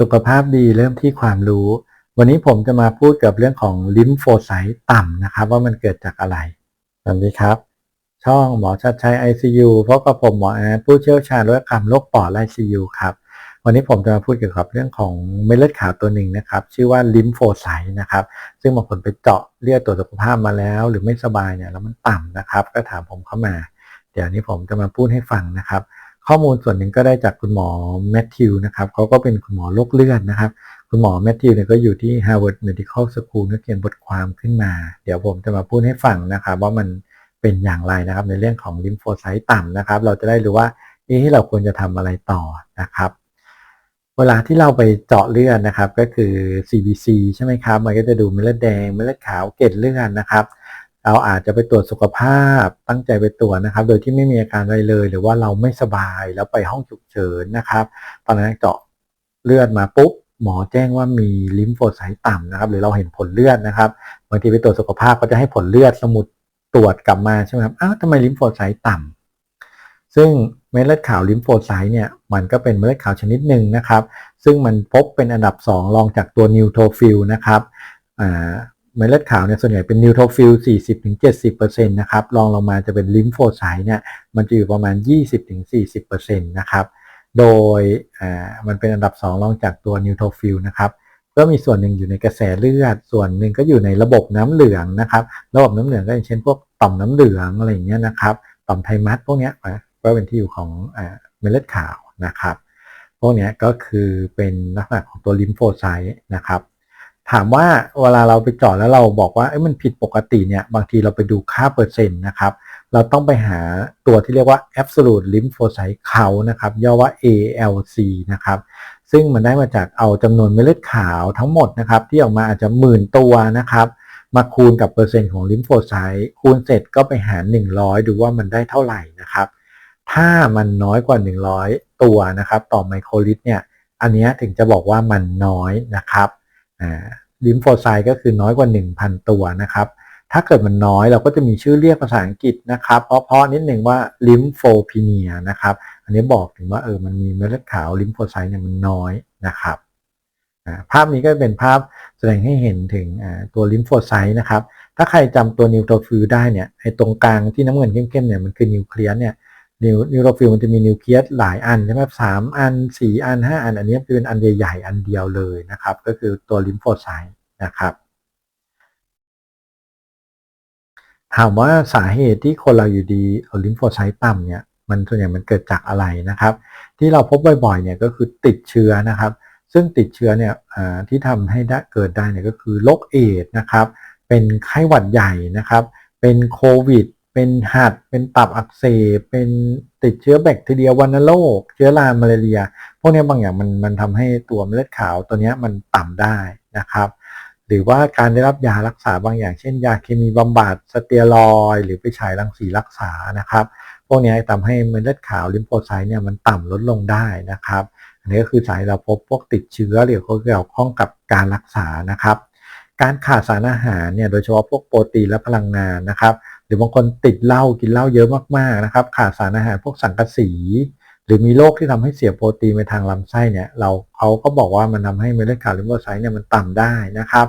สุขภาพดีเริ่มที่ความรู้ วันนี้ผมจะมาพูดกับเรื่องของลิมโฟไซต์ต่ำนะครับ ว่ามันเกิดจากอะไรสวัสดีครับ ช่องหมอชัดชัย ICU พบกับผมหมอแอดผู้เชี่ยวชาญโรคกรรมโรคปอดและ ICU ครับวันนี้ผมจะมาพูดเกี่ยวกับเรื่องของเม็ดเลือดขาวตัวหนึ่งนะครับ ชื่อว่าลิมโฟไซต์นะครับ ซึ่งบางคนไปเจาะเลือดตรวจสุขภาพมาแล้ว หรือไม่สบายเนี่ยแล้วมันต่ำนะครับ ก็ถามผมเข้ามา เดี๋ยวนี้ผมจะมาพูดให้ฟังนะครับ ข้อมูลส่วนหนึ่งก็ได้จากคุณหมอแมทธิวนะครับเขาก็เป็นคุณหมอโรคเลือดนะครับ คุณหมอแมทธิวเนี่ยก็อยู่ที่ Harvard Medical School ก็เขียนบทความขึ้นมา เดี๋ยวผมจะมาพูดให้ฟังนะครับว่ามันเป็นอย่างไรนะครับในเรื่องของลิมโฟไซต์ต่ำนะครับ เราจะได้รู้ว่าเอ๊ะเราควรจะทำอะไรต่อนะครับ เวลาที่เราไปเจาะเลือดนะครับก็คือ CBC ใช่ไหมครับ มันก็จะดูเม็ดเลือดแดงเม็ดเลือดขาวเกล็ดเลือดนะครับ เราอาจจะไปตรวจสุขภาพตั้งใจไปตรวจนะครับ โดยที่ไม่มีอาการอะไรเลย หรือว่าเราไม่สบายแล้วไปห้องฉุกเฉินนะครับ ตอนนั้นเจาะเลือดมาปุ๊บหมอแจ้งว่ามีลิมโฟไซต์ต่ำนะครับ หรือเราเห็นผลเลือดนะครับบางทีไปตรวจสุขภาพก็จะให้ผลเลือดสมุดตรวจกลับมาใช่ไหมครับอ้าวทำไมลิมโฟไซต์ต่ำซึ่งเม็ดเลือดขาวลิมโฟไซต์เนี่ยมันก็เป็นเม็ดเลือดขาวชนิดหนึ่งนะครับ ซึ่งมันพบเป็นอันดับ 2 รองจากตัวนิวโทฟิลนะครับอ่า เม็ดเลือดขาวเนี่ยส่วนใหญ่เป็นนิวโทฟิล 40-70%นะครับรองลงมาจะเป็นลิมโฟไซต์เนี่ยมันจะอยู่ประมาณ 20-40%นะครับโดยอ่ามันเป็นอันดับ 2 รองจากตัวนิวโทฟิลนะครับก็มีส่วนหนึ่งอยู่ในกระแสเลือด ส่วนหนึ่งก็อยู่ในระบบน้ำเหลืองนะครับ ระบบน้ำเหลืองก็อย่างเช่นพวกต่อมน้ำเหลืองอะไรอย่างเงี้ยนะครับต่อมไทมัสพวกเนี้ยก็เป็นที่อยู่ของอ่าเม็ดเลือดขาวนะครับ พวกเนี้ยก็คือเป็นลักษณะของตัวลิมโฟไซต์นะครับ ถามว่าเวลาเราไปจาะแล้วเราบอกว่ามันผิดปกติเนี่ยบางทีเราไปดูค่าเปอร์เซ็นต์นะครับ เราต้องไปหาตัวที่เรียกว่า absolute lymphocyte count นะครับ ย่อว่า ALC นะครับ ซึ่งมันได้มาจากเอาจำนวนเม็ดเลือดขาวทั้งหมดนะครับ ที่ออกมาอาจจะหมื่นตัวนะครับ มาคูณกับเปอร์เซ็นต์ของลิมโฟไซต์คูณเสร็จก็ไปหาร 100 ดูว่ามันได้เท่าไหร่นะครับ ถ้ามันน้อยกว่า 100 ตัวนะครับ ต่อไมโครลิตรเนี่ยอันนี้ถึงจะบอกว่ามันน้อยนะครับ ลิมโฟไซต์ก็คือน้อยกว่า 1,000 ตัวนะครับ ถ้าเกิดมันน้อยเราก็จะมีชื่อเรียกภาษาอังกฤษนะครับ เพราะเพราะนิดหนึ่งว่าลิมโฟพีเนียนะครับ อันนี้บอกถึงว่าเออมันมีเม็ดเลือดขาวลิมโฟไซต์เนี่ยมันน้อยนะครับภาพนี้ก็เป็นภาพแสดงให้เห็นถึงตัวลิมโฟไซต์นะครับ ถ้าใครจำตัวนิวโทฟิลได้เนี่ยไอ้ตรงกลางที่น้ำเงินเข้มๆเนี่ยมันคือนิวเคลียสเนี่ย นิวนิวโรฟิลมันจะมีนิวเคลียสหลายอันใช่ไหมสามอันสี่อันห้าอัน อันนี้จะเป็นอันใหญ่ๆอันเดียวเลยนะครับ ก็คือตัวลิมโฟไซต์นะครับ ถามว่าสาเหตุที่คนเราอยู่ดีเอาลิมโฟไซต์ต่ำเนี่ยมันส่วนใหญ่มันเกิดจากอะไรนะครับ ที่เราพบบ่อยๆเนี่ยก็คือติดเชื้อนะครับ ซึ่งติดเชื้อเนี่ยที่ทำให้เกิดได้เนี่ยก็คือโรคเอดนะครับ เป็นไข้หวัดใหญ่นะครับ เป็นโควิด เป็นหัด เป็นตับอักเสบ เป็นติดเชื้อแบคทีเรียวัณโรค เชื้อรามาลาเรีย พวกนี้บางอย่างมันมันทำให้ตัวเม็ดเลือดขาวตัวนี้มันต่ำได้นะครับ หรือว่าการได้รับยารักษาบางอย่าง เช่น ยาเคมีบำบัดสเตียรอยหรือไปฉายรังสีรักษานะครับ พวกนี้ทำให้เม็ดเลือดขาวลิมโฟไซต์เนี่ยมันต่ำลดลงได้นะครับ อันนี้ก็คือสาเหตุเราพบพวกติดเชื้อหรือเกี่ยวข้องกับการรักษานะครับ การขาดสารอาหารเนี่ยโดยเฉพาะพวกโปรตีนและพลังงานนะครับ หรือบางคนติดเหล้ากินเหล้าเยอะมากๆนะครับขาดสารอาหารพวกสังกะสี หรือมีโรคที่ทำให้เสียโปรตีนไปทางลำไส้เนี่ยเราเขาก็บอกว่ามันทาให้เม็ดเลือดขาวลิมโฟไซต์เนี่ยมันต่ำได้นะครับ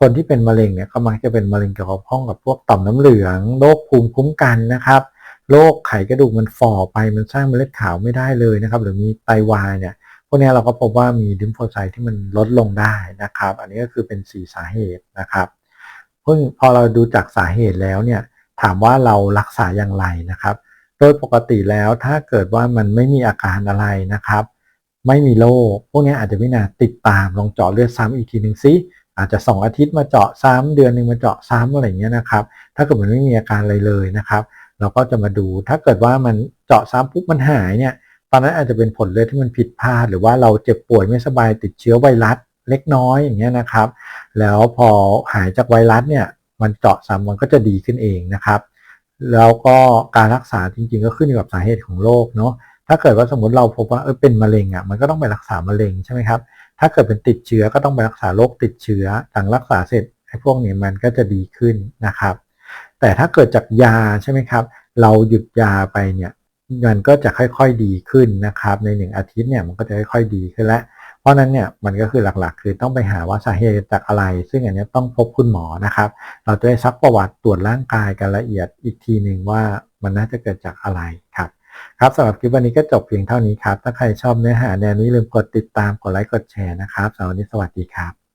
คนที่เป็นมะเร็งเนี่ยก็มักจะเป็นมะเร็งเกี่ยวกับห้องกับพวกต่อมน้ำเหลืองโรคภูมิคุ้มกันนะครับโรคไขกระดูกมันฝ่อไปมันสร้างเม็ดเลือดขาวไม่ได้เลยนะครับหรือมีไตวายเนี่ยพวกนี้เราก็พบว่ามีลิมโฟไซต์ที่มันลดลงได้นะครับ อันนี้ก็คือเป็น 4 สาเหตุนะครับเพิ่งพอเราดูจากสาเหตุแล้วเนี่ย ถามว่าเรารักษาอย่างไรนะครับ โดยปกติแล้วถ้าเกิดว่ามันไม่มีอาการอะไรนะครับ ไม่มีโรคพวกนี้อาจจะพิจารณาติดตามลองเจาะเลือดซ้ำอีกทีหนึ่งซิอาจจะ 2 อาทิตย์มาเจาะซ้ำเดือนหนึ่งมาเจาะซ้ำอะไรเงี้ยนะครับ ถ้าเกิดมันไม่มีอาการอะไรเลยนะครับ เราก็จะมาดูถ้าเกิดว่ามันเจาะซ้ำปุ๊บมันหายเนี่ยตอนนั้นอาจจะเป็นผลเลือดที่มันผิดพลาด หรือว่าเราเจ็บป่วยไม่สบายติดเชื้อไวรัสเล็กน้อยอย่างเงี้ยนะครับ แล้วพอหายจากไวรัสเนี่ย มันเจาะซ้ำมันก็จะดีขึ้นเองนะครับ แล้วก็การรักษาจริงๆ ก็ขึ้นอยู่กับสาเหตุของโรคเนาะถ้าเกิดว่าสมมติเราพบว่าเออเป็นมะเร็งอะมันก็ต้องไปรักษามะเร็งใช่ไหมครับถ้าเกิดเป็นติดเชื้อก็ต้องไปรักษาโรคติดเชื้อหลังรักษาเสร็จไอ้พวกนี้มันก็จะดีขึ้นนะครับ แต่ถ้าเกิดจากยาใช่ไหมครับ เราหยุดยาไปเนี่ยมันก็จะค่อยๆดีขึ้นนะครับ ในหนึ่งอาทิตย์เนี่ยมันก็จะค่อยๆดีขึ้นแล้ว ราะนั้นเนี่ยมันก็คือหลักๆ คือต้องไปหาว่าสาเหตุจากอะไร ซึ่งอันนี้ต้องพบคุณหมอนะครับ เราจะได้ซักประวัติตรวจร่างกายกันละเอียดอีกทีหนึ่งว่ามันน่าจะเกิดจากอะไรครับครับสำหรับคลิปวันนี้ก็จบเพียงเท่านี้ครับ ถ้าใครชอบเนื้อหาแนวนี้ลืมกดติดตามกดไลค์กดแชร์นะครับสำหรับวันนี้สวัสดีครับ